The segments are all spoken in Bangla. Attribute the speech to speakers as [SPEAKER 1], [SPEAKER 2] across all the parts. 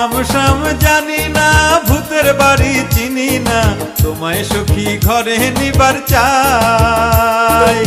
[SPEAKER 1] রাম সাম জানি না ভূতের বাড়ি চিনি না। তোমায় সখী ঘরে নিবার চাই।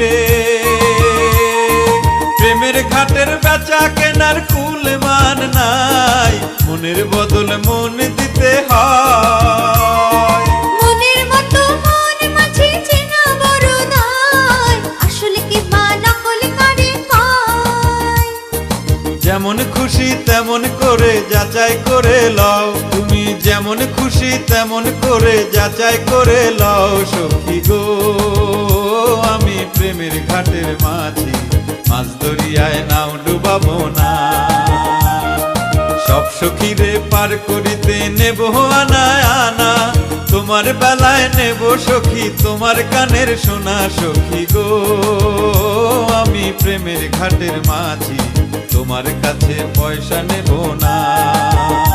[SPEAKER 1] রে। প্রেমের ঘাটের বেচা কেনার কুল মান নাই। মনের বদল মন দিতে হয়। খুশি তেমন করে যাচাই করে লও। তুমি যেমন খুশি তেমন করে যাচাই করে লও। সখী গো, আমি প্রেমের ঘাটের মাঝি। মাছ দরিয়ায় নাও, ডুবাবো না। সব সখীরে পার করিতে নেব আনা আনা। তোমার বেলায় নেব সখী, তোমার কানের সোনা। সখী গো, আমি প্রেমের ঘাটের মাঝি। তোমার কাছে পয়সা নেব না।